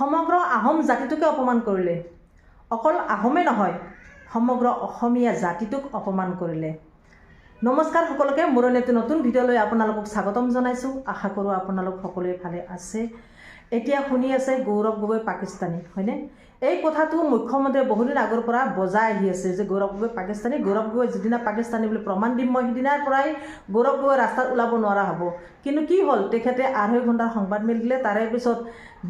সমগ্ৰ আহোম জাতিটোকে অপমান কৰিলে। অকল আহোমেই নহয় সমগ্ৰ অসমীয়া জাতিটোক অপমান কৰিলে। নমস্কাৰ সকলোকে মোৰ এটি নতুন ভিডিঅ'লৈ আপোনালোকক স্বাগতম জনাইছোঁ। আশা কৰোঁ আপোনালোক সকলোৱে ভালে আছে। এতিয়া শুনি আছে গৌৰৱ গগৈ পাকিস্তানী হয়নে? এই কথাটো মুখ্যমন্ত্ৰীয়ে বহুদিন আগৰ পৰা বজাই আহি আছে যে গৌৰৱ গগৈ পাকিস্তানী গৌৰৱ গগৈ যিদিনা পাকিস্তানী বুলি প্ৰমাণ দিম মই সিদিনাৰ পৰাই গৌৰৱ গগৈ ৰাস্তাত ওলাব নোৱাৰা হ'ব। কিন্তু কি হ'ল তেখেতে আঢ়ৈ ঘণ্টাৰ সংবাদ মেল দিলে তাৰে পিছত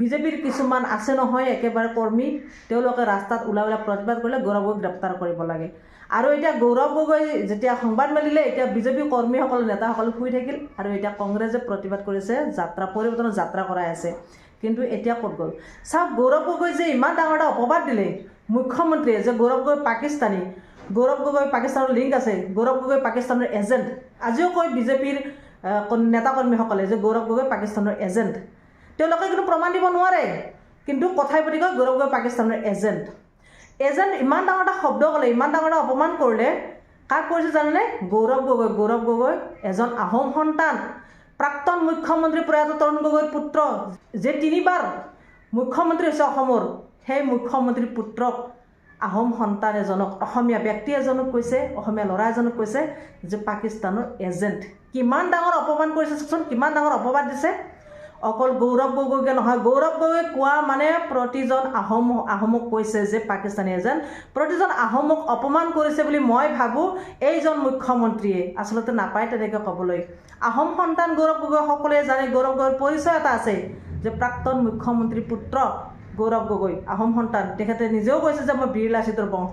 বিজেপিৰ কিছুমান আছে নহয় একেবাৰে কৰ্মী তেওঁলোকে ৰাস্তাত ওলাই ওলাই প্ৰতিবাদ কৰিলে গৌৰৱ গগৈক গ্ৰেপ্তাৰ কৰিব লাগে। আৰু এতিয়া গৌৰৱ গগৈ যেতিয়া সংবাদ মেলিলে এতিয়া বিজেপি কৰ্মীসকল নেতাসকল শুই থাকিল আৰু এতিয়া কংগ্ৰেছে প্ৰতিবাদ কৰিছে যাত্ৰা পৰিৱৰ্তনৰ যাত্ৰা কৰাই আছে। কিন্তু এতিয়া ক'ত গ'ল? চাওক গৌৰৱ গগৈ যে ইমান ডাঙৰ এটা অপবাদ দিলে মুখ্যমন্ত্ৰীয়ে যে গৌৰৱ গগৈ পাকিস্তানী গৌৰৱ গগৈ পাকিস্তানৰ লিংক আছে গৌৰৱ গগৈ পাকিস্তানৰ এজেণ্ট আজিও কয় বিজেপিৰ নেতাকৰ্মীসকলে যে গৌৰৱ গগৈ পাকিস্তানৰ এজেণ্ট তেওঁলোকে কিন্তু প্ৰমাণ দিব নোৱাৰে কিন্তু কথাই প্ৰতি কয় গৌৰৱ গগৈ পাকিস্তানৰ এজেণ্ট এজেণ্ট ইমান ডাঙৰ এটা শব্দ ক'লে ইমান ডাঙৰ এটা অপমান কৰিলে কাক কৰিছে জানেনে? গৌৰৱ গগৈ গৌৰৱ গগৈ এজন আহোম সন্তান প্ৰাক্তন মুখ্যমন্ত্ৰী প্ৰয়াত তৰুণ গগৈৰ পুত্ৰ যে তিনিবাৰ মুখ্যমন্ত্ৰী হৈছে অসমৰ সেই মুখ্যমন্ত্ৰীৰ পুত্ৰক আহোম সন্তান এজনক অসমীয়া ব্যক্তি এজনক কৈছে অসমীয়া ল'ৰা এজনক কৈছে যে পাকিস্তানৰ এজেণ্ট। কিমান ডাঙৰ অপমান কৰিছে চাওকচোন কিমান ডাঙৰ অপবাদ দিছে। অকল গৌৰৱ গগৈকে নহয় গৌৰৱ গগৈ কোৱা মানে প্ৰতিজন আহোম আহোমক কৈছে যে পাকিস্তানী এজেণ্ট প্ৰতিজন আহোমক অপমান কৰিছে বুলি মই ভাবোঁ এইজন মুখ্যমন্ত্ৰীয়ে। আচলতে নাপায় তেনেকৈ ক'বলৈ। আহোম সন্তান গৌৰৱ গগৈ সকলোৱে জানে গৌৰৱ গগৈৰ পৰিচয় এটা আছে যে প্ৰাক্তন মুখ্যমন্ত্ৰীৰ পুত্ৰ গৌৰৱ গগৈ আহোম সন্তান। তেখেতে নিজেও কৈছে যে মই বীৰ লাচিতৰ বংশ।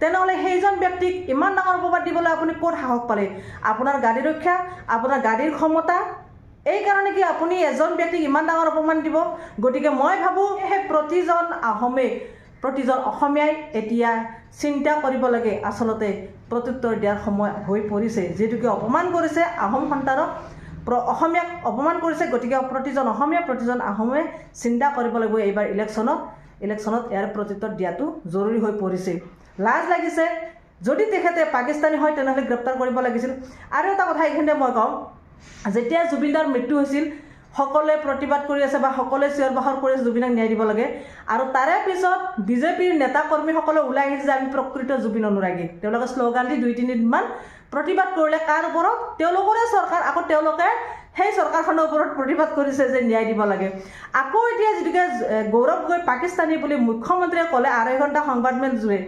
তেনেহ'লে সেইজন ব্যক্তিক ইমান ডাঙৰ অপবাদ দিবলৈ আপুনি ক'ত সাহস পালে? আপোনাৰ গাড়ী ৰক্ষা আপোনাৰ গাড়ীৰ ক্ষমতা এই কাৰণে কি আপুনি এজন ব্যক্তিক ইমান ডাঙৰ অপমান দিব? গতিকে মই ভাবোঁ সেই প্ৰতিজন আহোমে প্ৰতিজন অসমীয়াই এতিয়া চিন্তা কৰিব লাগে। আচলতে প্ৰত্যুত্তৰ দিয়াৰ সময় হৈ পৰিছে। যিহেতুকে অপমান কৰিছে আহোম সন্তানক অসমীয়াক অপমান কৰিছে গতিকে প্ৰতিজন অসমীয়া প্ৰতিজন আহোমে চিন্তা কৰিব লাগিব এইবাৰ ইলেকশ্যনত। ইলেকশ্যনত ইয়াৰ প্ৰত্যুত্তৰ দিয়াটো জৰুৰী হৈ পৰিছে। লাজ লাগিছে। যদি তেখেতে পাকিস্তানী হয় তেনেহ'লে গ্ৰেপ্তাৰ কৰিব লাগিছিল। আৰু এটা কথা এইখিনিতে মই কওঁ যেতিয়া জুবিনদাৰ মৃত্যু হৈছিল সকলোৱে প্ৰতিবাদ কৰি আছে বা সকলোৱে চিঞৰ বাখৰ কৰি আছে জুবিনক ন্যায় দিব লাগে। আৰু তাৰে পিছত বিজেপিৰ নেতা কৰ্মীসকলে ওলাই আহিছে যে আমি প্ৰকৃত জুবিন অনুৰাগী তেওঁলোকে শ্লোগান দি দুই তিনিদিনমান প্ৰতিবাদ কৰিলে। কাৰ ওপৰত তেওঁলোকৰে চৰকাৰ আকৌ তেওঁলোকে সেই চৰকাৰখনৰ ওপৰত প্ৰতিবাদ কৰিছে যে ন্যায় দিব লাগে। আকৌ এতিয়া যিটোকে গৌৰৱ গগৈ পাকিস্তানী বুলি মুখ্যমন্ত্ৰীয়ে ক'লে আঢ়ৈ ঘণ্টা সংবাদমেল জোৰে।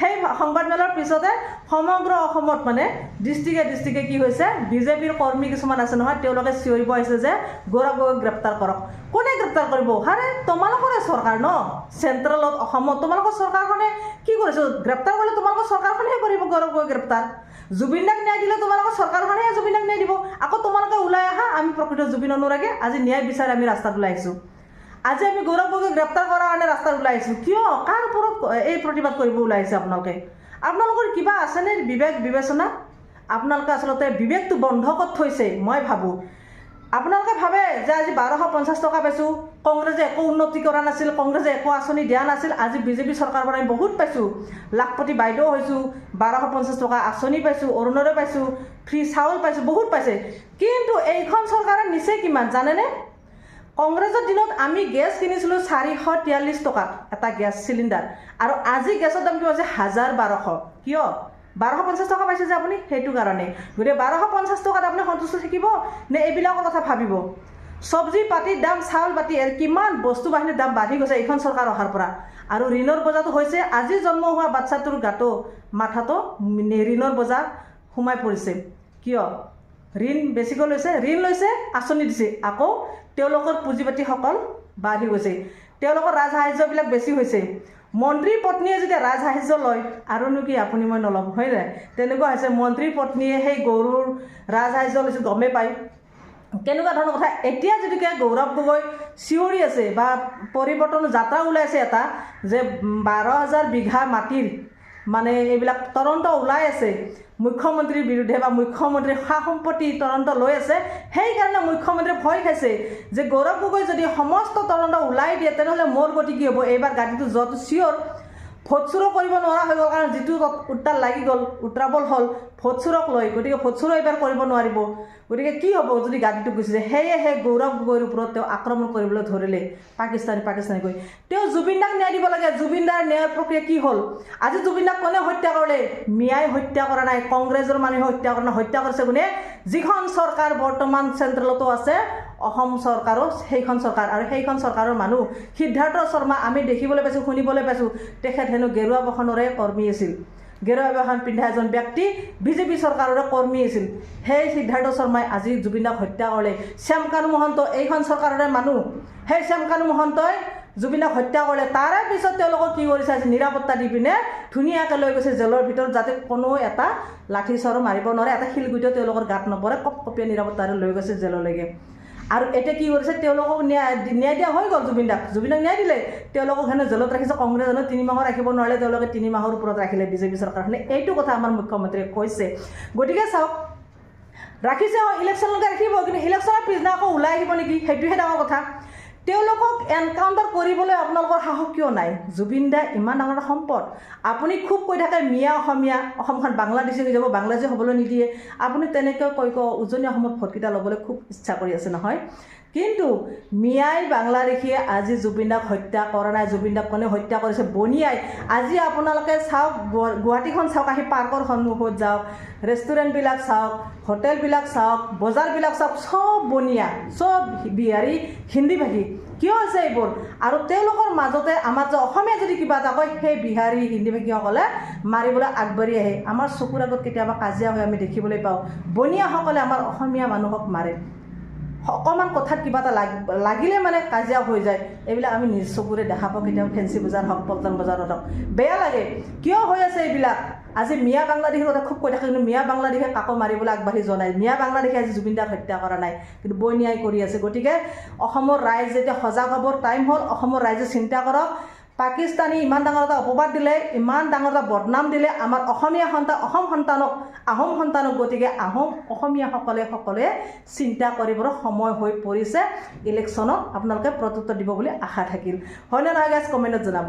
সেই সংবাদমেলৰ পিছতে সমগ্ৰ অসমত মানে ডিষ্ট্ৰিক্টে ডিষ্ট্ৰিক্টে কি হৈছে বিজেপিৰ কৰ্মী কিছুমান আছে নহয় তেওঁলোকে চিঞৰিব আহিছে যে গৌৰৱ গগৈক গ্ৰেপ্তাৰ কৰক। কোনে গ্ৰেপ্তাৰ কৰিব? হাৰে তোমালোকৰে চৰকাৰ ন? চেণ্ট্ৰেলত অসমত তোমালোকৰ চৰকাৰখনে কি কৰিছে? গ্ৰেপ্তাৰ কৰিলে তোমালোকৰ চৰকাৰখনেহে কৰিব গৌৰৱ গগৈ গ্ৰেপ্তাৰ। জুবিনদাক ন্যায় দিলে তোমালোকৰ চৰকাৰখনেহে জুবিনদাক ন্যায় দিব। আকৌ তোমালোকে ওলাই আহা, আমি প্ৰকৃত জুবিন অনুৰাগে আজি ন্যায় বিচাৰি আমি ৰাস্তাত ওলাই আহিছোঁ। আজি আমি গৌৰৱ গগৈক গ্ৰেপ্তাৰ কৰাৰ কাৰণে ৰাস্তাত ওলাই আহিছোঁ। কিয়? কাৰ ওপৰত এই প্ৰতিবাদ কৰিব ওলাই আহিছে আপোনালোকে? আপোনালোকৰ কিবা আছেনে বিবেক বিবেচনা? আপোনালোকে আচলতে বিবেকটো বন্ধ ক'ত থৈছে, মই ভাবোঁ। আপোনালোকে ভাবে যে আজি বাৰশ পঞ্চাছ টকা পাইছোঁ কংগ্ৰেছে একো উন্নতি কৰা নাছিল কংগ্ৰেছে একো আঁচনি দিয়া নাছিল আজি বিজেপি চৰকাৰৰ পৰা আমি বহুত পাইছোঁ। লাখপতি বাইদেউ হৈছোঁ বাৰশ পঞ্চাছ টকা আঁচনি পাইছোঁ অৰুণোদয় পাইছোঁ ফ্ৰী চাউল পাইছোঁ বহুত পাইছে। কিন্তু এইখন চৰকাৰে নিচে কিমান জানেনে? কংগ্ৰেছৰ দিনত আমি গেছ কিনিছিলোঁ চাৰিশ তিয়াল্লিছ টকাত এটা গেছ চিলিণ্ডাৰ। আৰু আজি গেছৰ দাম কিমান হৈছে হাজাৰ বাৰশ। কিয়? বাৰশ পঞ্চাছ টকা পাইছে যে আপুনি? সেইটো কাৰণে। গতিকে বাৰশ পঞ্চাছ টকাত আপুনি সন্তুষ্ট থাকিব নে এইবিলাকৰ কথা ভাবিব? চব্জি পাতিৰ দাম চাউল পাতি কিমান বস্তু বাহিনীৰ দাম বাঢ়ি গৈছে এইখন চৰকাৰ অহাৰ পৰা। আৰু ঋণৰ বজাৰটো হৈছে আজি জন্ম হোৱা বাচ্ছাটোৰ গাটো মাথাটো ঋণৰ বজাৰ সোমাই পৰিছে। কিয়? ঋণ বেছিকৈ লৈছে ঋণ লৈছে আঁচনি দিছে। আকৌ তেওঁলোকৰ পুঁজিপাতিসকল বাঢ়ি গৈছে। তেওঁলোকৰ ৰাজসাহাৰ্যবিলাক বেছি হৈছে। মন্ত্ৰীৰ পত্নীয়ে যেতিয়া ৰাজসাহাৰ্য লয় আৰুনো কি আপুনি মই নল'ম নাই? তেনেকুৱা হৈছে মন্ত্ৰীৰ পত্নীয়ে সেই গৰুৰ ৰাজসাহাৰ্য লৈছে গমেই পায়। কেনেকুৱা ধৰণৰ কথা? এতিয়া যদিকে গৌৰৱ গগৈ চিঞৰি আছে বা পৰিৱৰ্তন যাত্ৰা ওলাইছে এটা যে বাৰ হাজাৰ বিঘা মাটিৰ মানে এইবিলাক তদন্ত ওলাই আছে। মুখ্যমন্ত্ৰীৰ বিৰুদ্ধে বা মুখ্যমন্ত্ৰীৰ সা সম্পত্তি তদন্ত লৈ আছে সেইকাৰণে মুখ্যমন্ত্ৰীয়ে ভয় খাইছে যে গৌৰৱ গগৈ যদি সমস্ত তদন্ত ওলাই দিয়ে তেনেহ'লে মোৰ গতি কি হ'ব? এইবাৰ গাড়ীটো যোৱাটো চিয়'ৰ ভোট চুৰো কৰিব নোৱাৰা হৈ গ'ল কাৰণ যিটো উত্তাল লাগি গ'ল উত্ৰাৱল হ'ল ভোট চুৰক লৈ গতিকে ভোট চুৰো এইবাৰ কৰিব নোৱাৰিব। গতিকে কি হ'ব যদি গাড়ীটো গুচি যায়? সেয়ে সেই গৌৰৱ গগৈৰ ওপৰত তেওঁ আক্ৰমণ কৰিবলৈ ধৰিলে পাকিস্তানী পাকিস্তানী কৈ তেওঁ জুবিন দাক ন্যায় দিব লাগে। জুবিন দাৰ ন্যায়ৰ প্ৰক্ৰিয়া কি হ'ল? আজি জুবিন দাক কোনে হত্যা কৰিলে? মিয়াই হত্যা কৰা নাই। কংগ্ৰেছৰ মানুহে হত্যা কৰা নাই। হত্যা কৰিছে কোনে? যিখন চৰকাৰ বৰ্তমান চেণ্ট্ৰেলতো আছে অসম চৰকাৰো সেইখন চৰকাৰ আৰু সেইখন চৰকাৰৰ মানুহ সিদ্ধাৰ্থ শৰ্মা আমি দেখিবলৈ পাইছোঁ শুনিবলৈ পাইছোঁ। তেখেত হেনো গেৰুৱা বসনৰে কৰ্মী আছিল। গেৰুৱা বাহন পিন্ধা এজন ব্যক্তি বিজেপি চৰকাৰৰে কৰ্মী আছিল। সেই সিদ্ধাৰ্থ শৰ্মাই আজি জুবিনদাক হত্যা কৰিলে। শ্যামকানু মহন্ত এইখন চৰকাৰৰে মানুহ। সেই শ্যামকানু মহন্তই জুবিনক হত্যা কৰিলে। তাৰে পিছত তেওঁলোকক কি কৰিছে আজি নিৰাপত্তা দি পিনে ধুনীয়াকৈ লৈ গৈছে জেলৰ ভিতৰত যাতে কোনো এটা লাঠি চৰো মাৰিব নোৱাৰে এটা শিলগুটিও তেওঁলোকৰ গাত নপৰে কপ কপীয়া নিৰাপত্তাৰে লৈ গৈছে জেললৈকে। আৰু এতিয়া কি কৰিছে তেওঁলোকক ন্যায় ন্যায় দিয়া হৈ গ'ল জুবিনদাক। জুবিনদাক ন্যায় দিলে। তেওঁলোকক হেনো জেলত ৰাখিছে কংগ্ৰেছ তিনি মাহৰ ৰাখিব নোৱাৰিলে তেওঁলোকে তিনি মাহৰ ওপৰত ৰাখিলে বিজেপি চৰকাৰখনে এইটো কথা আমাৰ মুখ্যমন্ত্ৰীয়ে কৈছে। গতিকে চাওক ৰাখিছে অঁ ইলেকশ্যনলৈকে ৰাখিব কিন্তু ইলেকশ্যনৰ পিছদিনা আকৌ ওলাই আহিব নেকি? সেইটোহে ডাঙৰ কথা। তেওঁলোকক এনকাউণ্টাৰ কৰিবলৈ আপোনালোকৰ সাহস কিয় নাই? জুবিন দাই ইমান ডাঙৰ সম্পদ। আপুনি খুব কৈ থাকে মিয়া অসমীয়া অসমখন বাংলাদেশী হৈ যাব বাংলাদেশী হ'বলৈ নিদিয়ে। আপুনি তেনেকৈ কৈ কৈ উজনি অসমত ভোটকেইটা ল'বলৈ খুব ইচ্ছা কৰি আছে নহয়? কিন্তু মিয়াই বাংলাদেশীয়ে আজি জুবিন দাক হত্যা কৰা নাই। জুবিন দাক কোনে হত্যা কৰিছে? বনিয়াই আজি আপোনালোকে চাওক গুৱা- গুৱাহাটীখন চাওক আহি পাৰ্কৰ সন্মুখত যাওক ৰেষ্টুৰেণ্টবিলাক চাওক হোটেলবিলাক চাওক বজাৰবিলাক চাওক চব বনিয়া চব বিহাৰী হিন্দী ভাষী। কিয় আছে এইবোৰ? আৰু তেওঁলোকৰ মাজতে আমাৰ যে অসমীয়া যদি কিবা এটা কয় সেই বিহাৰী হিন্দী ভাষীসকলে মাৰিবলৈ আগবাঢ়ি আহে। আমাৰ চকুৰ আগত কেতিয়াবা কাজিয়া হৈ আমি দেখিবলৈ পাওঁ। বনিয়াসকলে আমাৰ অসমীয়া মানুহক মাৰে। অকণমান কথাত কিবা এটা লাগ লাগিলে মানে কাজিয়া হৈ যায়। এইবিলাক আমি নিজ চকুৰে দেখা পাওঁ কেতিয়াবা ফেঞ্চি বজাৰ হওক পল্টন বজাৰত হওক। বেয়া লাগে। কিয় হৈ আছে এইবিলাক? আজি মিয়া বাংলাদেশীৰ কথা খুব কৈ থাকে কিন্তু মিয়া বাংলাদেশে কাকো মাৰিবলৈ আগবাঢ়ি যোৱা নাই। মিয়া বাংলাদেশে আজি জুবিন দাক হত্যা কৰা নাই। কিন্তু বন্যায় কৰি আছে। গতিকে অসমৰ ৰাইজ যেতিয়া সজাগ হ'বৰ টাইম হ'ল। অসমৰ ৰাইজে চিন্তা কৰক পাকিস্তানী ইমান ডাঙৰ এটা অপবাদ দিলে ইমান ডাঙৰ এটা বদনাম দিলে আমাৰ অসমীয়া সন্তান অসম সন্তানক আহোম সন্তানক গতিকে আহোম অসমীয়াসকলে সকলোৱে চিন্তা কৰিবৰ সময় হৈ পৰিছে। ইলেকশ্যনত আপোনালোকে প্ৰত্যুত্তৰ দিব বুলি আশা থাকিল। হয়নে নহয় গাইজ কমেণ্টত জনাব।